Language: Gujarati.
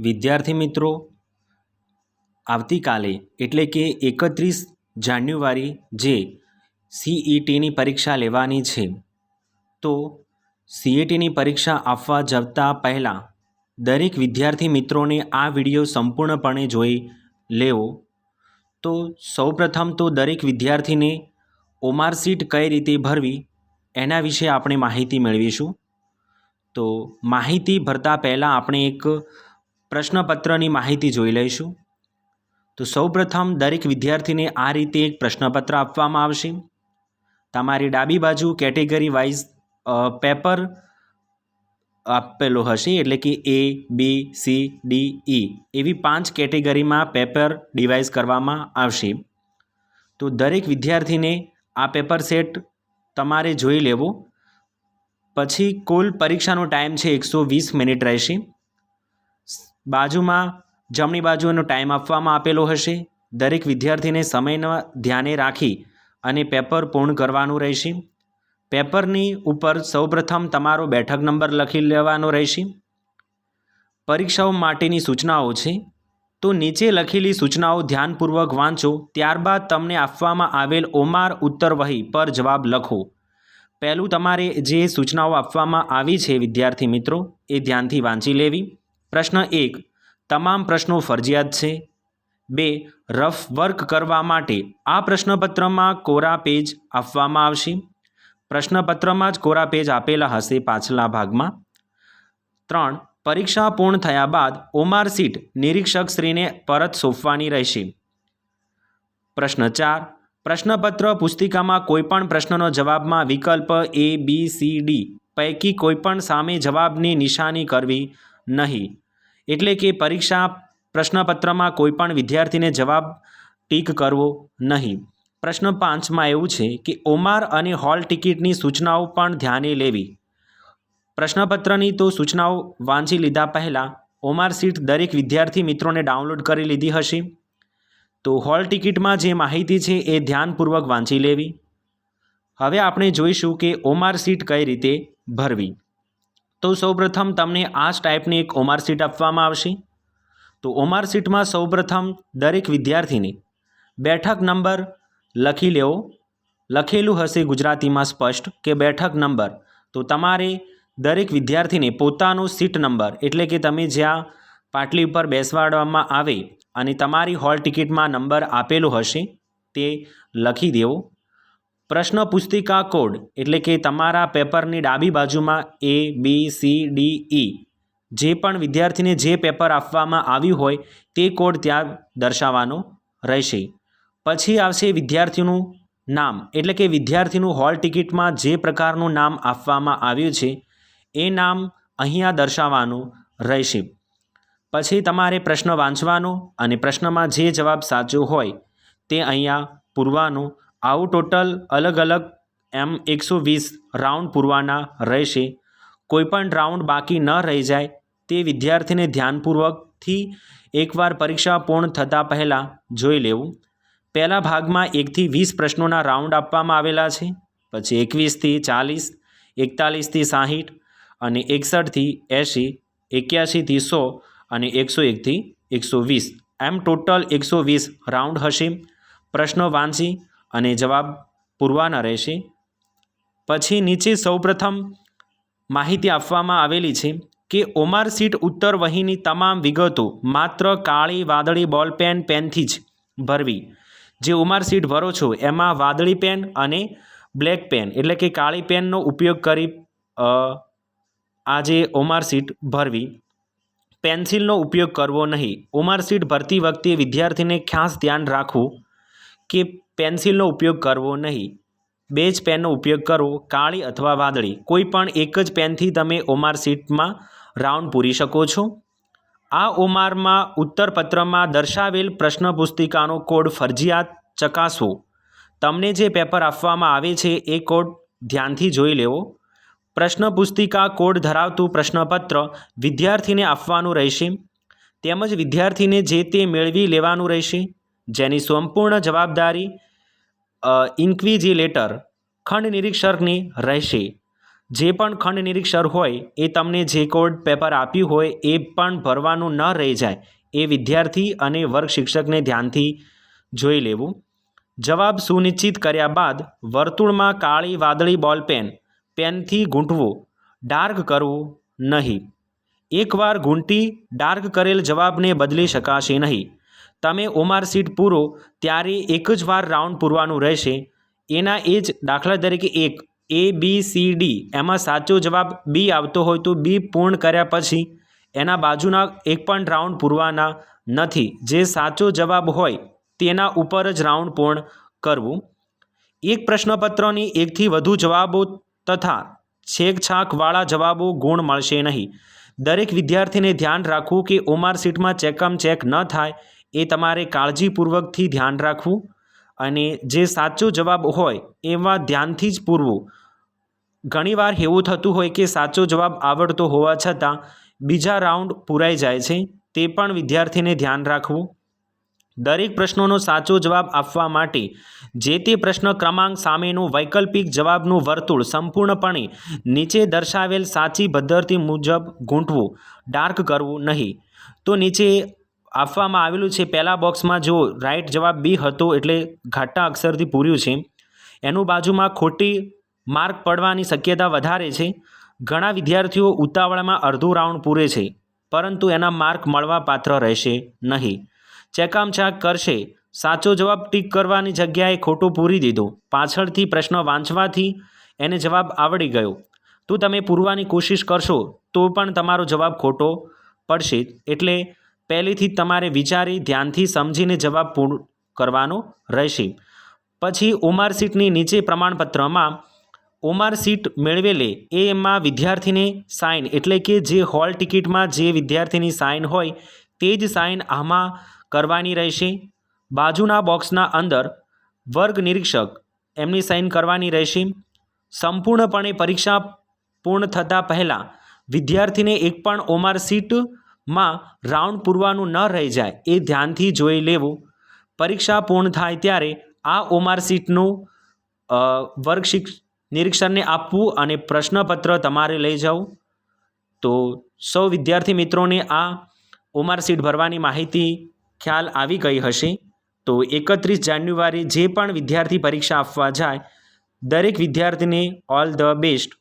વિદ્યાર્થી મિત્રો, આવતીકાલે એટલે કે એકત્રીસ જાન્યુઆરી જે સીઈટીની પરીક્ષા લેવાની છે, તો સીઈટીની પરીક્ષા આપવા જતા પહેલાં દરેક વિદ્યાર્થી મિત્રોને આ વીડિયો સંપૂર્ણપણે જોઈ લેવો. તો સૌપ્રથમ તો દરેક વિદ્યાર્થીને ઓમારસીટ કઈ રીતે ભરવી એના વિશે આપણે માહિતી મેળવીશું. તો માહિતી ભરતા પહેલાં આપણે એક પ્રશ્નપત્રની માહિતી જોઈ લઈશું. તો સૌપ્રથમ દરેક વિદ્યાર્થીને આ રીતે એક પ્રશ્નપત્ર આપવામાં આવશે. તમારી ડાબી બાજુ કેટેગરી વાઇઝ પેપર આપેલો હશે, એટલે કે એ, બી, સી, ડી ઈ એવી પાંચ કેટેગરીમાં પેપર ડિવાઇઝ કરવામાં આવશે. તો દરેક વિદ્યાર્થીને આ પેપર સેટ તમારે જોઈ લેવો. પછી કુલ પરીક્ષાનો ટાઈમ છે એકસો વીસ મિનિટ રહેશે. બાજુમાં જમણી બાજુનો ટાઈમ આપવામાં આપેલો હશે. દરેક વિદ્યાર્થીને સમયના ધ્યાને રાખી અને પેપર પૂર્ણ કરવાનું રહેશે. પેપરની ઉપર સૌપ્રથમ તમારો બેઠક નંબર લખી લેવાનો રહેશે. પરીક્ષાઓ માટેની સૂચનાઓ છે. તો નીચે લખેલી સૂચનાઓ ધ્યાનપૂર્વક વાંચો. ત્યારબાદ તમને આપવામાં આવેલ ઓમાર ઉત્તર વહી પર જવાબ લખો. પહેલું તમારે જે સૂચનાઓ આપવામાં આવી છે વિદ્યાર્થી મિત્રો, એ ધ્યાનથી વાંચી લેવી. પ્રશ્ન એક, તમામ પ્રશ્નો ફરજિયાત છે? બે, રફ વર્ક કરવા માટે આ પ્રશ્નપત્રમાં કોરા પેજ આપવામાં આવશે? પ્રશ્નપત્રમાં જ કોરા પેજ આપેલા હશે પાછલા ભાગમાં? ત્રણ, પરીક્ષા પૂર્ણ થયા બાદ ઓમાર સીટ નિરીક્ષકશ્રીને પરત સોંપવાની રહેશે. પ્રશ્ન ચાર, પ્રશ્નપત્ર પુસ્તિકામાં કોઈપણ પ્રશ્નનો જવાબમાં વિકલ્પ એ બી સી ડી પૈકી કોઈપણ સામે જવાબની નિશાની કરવી નહીં. એટલે કે પરીક્ષા પ્રશ્નપત્રમાં કોઈપણ વિદ્યાર્થીને જવાબ ટીક કરવો નહીં. પ્રશ્ન પાંચમાં એવું છે કે ઓમાર અને હોલ ટિકિટની સૂચનાઓ પણ ધ્યાને લેવી. પ્રશ્નપત્રની તો સૂચનાઓ વાંચી લીધા પહેલાં ઓમાર સીટ દરેક વિદ્યાર્થી મિત્રોને ડાઉનલોડ કરી લીધી હશે. તો હોલ ટિકિટમાં જે માહિતી છે એ ધ્યાનપૂર્વક વાંચી લેવી. હવે આપણે જોઈશું કે ઓમાર સીટ કઈ રીતે ભરવી. તો સૌપ્રથમ તમને આ ટાઈપની એક ઓમાર સીટ આપવામાં આવશે. તો ઓમાર સીટમાં સૌપ્રથમ દરેક વિદ્યાર્થીને બેઠક નંબર લખી લેવો. લખેલું હશે ગુજરાતીમાં સ્પષ્ટ કે બેઠક નંબર. તો તમારે દરેક વિદ્યાર્થીને પોતાનો સીટ નંબર, એટલે કે તમે જ્યાં પાટલી ઉપર બેસવાડવામાં આવે અને તમારી હોલ ટિકિટમાં નંબર આપેલો હશે તે લખી દેવો. પ્રશ્ન પુસ્તિકા કોડ એટલે કે તમારા પેપરની ડાબી બાજુમાં એ બી સી ડી ઈ જે પણ વિદ્યાર્થીને જે પેપર આપવામાં આવ્યું હોય તે કોડ ત્યાં દર્શાવવાનો રહેશે. પછી આવશે વિદ્યાર્થીનું નામ એટલે કે વિદ્યાર્થીનું હોલ ટિકિટમાં જે પ્રકારનું નામ આપવામાં આવ્યું છે એ નામ અહીંયા દર્શાવવાનું રહેશે. પછી તમારે પ્રશ્ન વાંચવાનો અને પ્રશ્નમાં જે જવાબ સાચો હોય તે અહીંયા પૂરવાનો આવું ટોટલ અલગ અલગ એમ એકસો વીસ રાઉન્ડ પૂરવાના રહેશે. કોઈપણ રાઉન્ડ બાકી ન રહી જાય તે વિદ્યાર્થીને ધ્યાનપૂર્વકથી એકવાર પરીક્ષા પૂર્ણ થતાં પહેલાં જોઈ લેવું. પહેલા ભાગમાં એકથી વીસ પ્રશ્નોના રાઉન્ડ આપવામાં આવેલા છે, પછી એકવીસથી ચાલીસ, એકતાલીસથી સાહીઠ અને એકસઠથી એંશી એક્યાસીથી સો અને એકસો એકથી એકસો વીસ. એમ ટોટલ એકસો વીસ રાઉન્ડ હશે. પ્રશ્નો વાંચી અને જવાબ પૂરવાના રહેશે. પછી નીચે સૌપ્રથમ માહિતી આપવામાં આવેલી છે કે ઓમાર સીટ ઉત્તર વહીની તમામ વિગતો માત્ર કાળી વાદળી બોલ પેન પેનથી જ ભરવી. જે ઉમાર સીટ ભરો છો એમાં વાદળી પેન અને બ્લેક પેન એટલે કે કાળી પેનનો ઉપયોગ કરી આ જે ઓમાર સીટ ભરવી. પેન્સિલનો ઉપયોગ કરવો નહીં. ઉમર સીટ ભરતી વખતે વિદ્યાર્થીને ખાસ ધ્યાન રાખવું કે પેન્સિલનો ઉપયોગ કરવો નહીં. બે જ પેનનો ઉપયોગ કરવો, કાળી અથવા વાદળી. કોઈ પણ એક જ પેનથી તમે ઓમાર સીટમાં રાઉન્ડ પૂરી શકો છો. આ ઓમારમાં ઉત્તરપત્રમાં દર્શાવેલ પ્રશ્ન પુસ્તિકાનો કોડ ફરજિયાત ચકાસવો તમને જે પેપર આપવામાં આવે છે, એ કોડ ધ્યાનથી જોઈ લેવો. પ્રશ્ન પુસ્તિકા કોડ ધરાવતું પ્રશ્નપત્ર વિદ્યાર્થીને આપવાનું રહેશે. તેમજ વિદ્યાર્થીને જે તે મેળવી લેવાનું રહેશે. જેની સંપૂર્ણ જવાબદારી ઇન્ક્વિજિલેટર ખંડ નિરીક્ષકની રહેશે. જે પણ ખંડ નિરીક્ષર હોય, એ તમને જે કોડ પેપર આપ્યું હોય, એ પણ ભરવાનું ન રહી જાય. એ વિદ્યાર્થી અને વર્ગ શિક્ષકને ધ્યાનથી જોઈ લેવું. જવાબ સુનિશ્ચિત કર્યા બાદ, વર્તુળમાં કાળી વાદળી બોલપેન પેનથી ગૂંટવું. ડાર્ક કરવું નહીં. એકવાર ઘૂંટી ડાર્ક કરેલ જવાબને બદલી શકાશે નહીં. તમે ઓમાર સીટ પૂરો ત્યારે એક જ વાર રાઉન્ડ પૂરવાનું રહેશે. એના એ જ દાખલા તરીકે એક એ બી સી ડી એમાં સાચો જવાબ બી આવતો હોય તો બી પૂર્ણ કર્યા પછી એના બાજુના એક પણ રાઉન્ડ પૂરવાના નથી. જે સાચો જવાબ હોય તેના ઉપર જ રાઉન્ડ પૂર્ણ કરવું. એક પ્રશ્નપત્રની એકથી વધુ જવાબો તથા છેકછાકવાળા જવાબો ગુણ મળશે નહીં. દરેક વિદ્યાર્થીને ધ્યાન રાખવું કે ઓમાર સીટમાં ચેકમ ચેક ન થાય એ તમારે કાળજીપૂર્વકથી ધ્યાન રાખવું અને જે સાચો જવાબ હોય એમાં ધ્યાનથી જ પૂરવું. ઘણીવાર એવું થતું હોય કે સાચો જવાબ આવડતો હોવા છતાં બીજા રાઉન્ડ પૂરાઈ જાય છે, તે પણ વિદ્યાર્થીને ધ્યાન રાખવું. દરેક પ્રશ્નોનો સાચો જવાબ આપવા માટે જે તે પ્રશ્ન ક્રમાંક સામેનું વૈકલ્પિક જવાબનું વર્તુળ સંપૂર્ણપણે નીચે દર્શાવેલ સાચી પદ્ધતિ મુજબ ગૂંટવું ડાર્ક કરવું નહીં. તો નીચે આપવામાં આવેલું છે. પહેલા બોક્સમાં જો રાઈટ જવાબ બી હતો એટલે ઘાટા અક્ષરથી પૂર્યું છે. એનું બાજુમાં ખોટી માર્ક પડવાની શક્યતા વધારે છે. ઘણા વિદ્યાર્થીઓ ઉતાવળમાં અડધું રાઉન્ડ પૂરે છે, પરંતુ એના માર્ક મળવા પાત્ર રહેશે નહીં. ચેકામચાક કરશે. સાચો જવાબ ટીક કરવાની જગ્યાએ ખોટો પૂરી દીધો. પાછળથી પ્રશ્ન વાંચવાથી એને જવાબ આવડી ગયો. તો તમે પૂરવાની કોશિશ કરશો તો પણ તમારો જવાબ ખોટો પડશે. એટલે પહેલેથી તમારે વિચારી ધ્યાનથી સમજીને જવાબ પૂર્ણ કરવાનો રહેશે. પછી ઓમાર સીટની નીચે પ્રમાણપત્રમાં ઓમાર સીટ મેળવેલે. એમાં વિદ્યાર્થીને સાઇન એટલે કે જે હોલ ટિકિટમાં જે વિદ્યાર્થીની સાઇન હોય તે જ સાઇન આમાં કરવાની રહેશે. બાજુના બોક્સના અંદર વર્ગ નિરીક્ષક એમની સાઇન કરવાની રહેશે. સંપૂર્ણપણે પરીક્ષા પૂર્ણ થતાં પહેલાં વિદ્યાર્થીને એક પણ ઓમાર સીટમાં રાઉન્ડ પૂરવાનું ન રહી જાય એ ધ્યાનથી જોઈ લેવું. પરીક્ષા પૂર્ણ થાય ત્યારે આ ઓમાર સીટનું અ, નિરીક્ષણને આપવું અને પ્રશ્નપત્ર તમારે લઈ જવું. તો સૌ વિદ્યાર્થી મિત્રોને આ ઓમાર સીટ ભરવાની માહિતી ખ્યાલ આવી ગઈ હશે. તો એકત્રીસ જાન્યુઆરી જે પણ વિદ્યાર્થી પરીક્ષા આપવા જાય દરેક વિદ્યાર્થીને ઓલ ધ બેસ્ટ.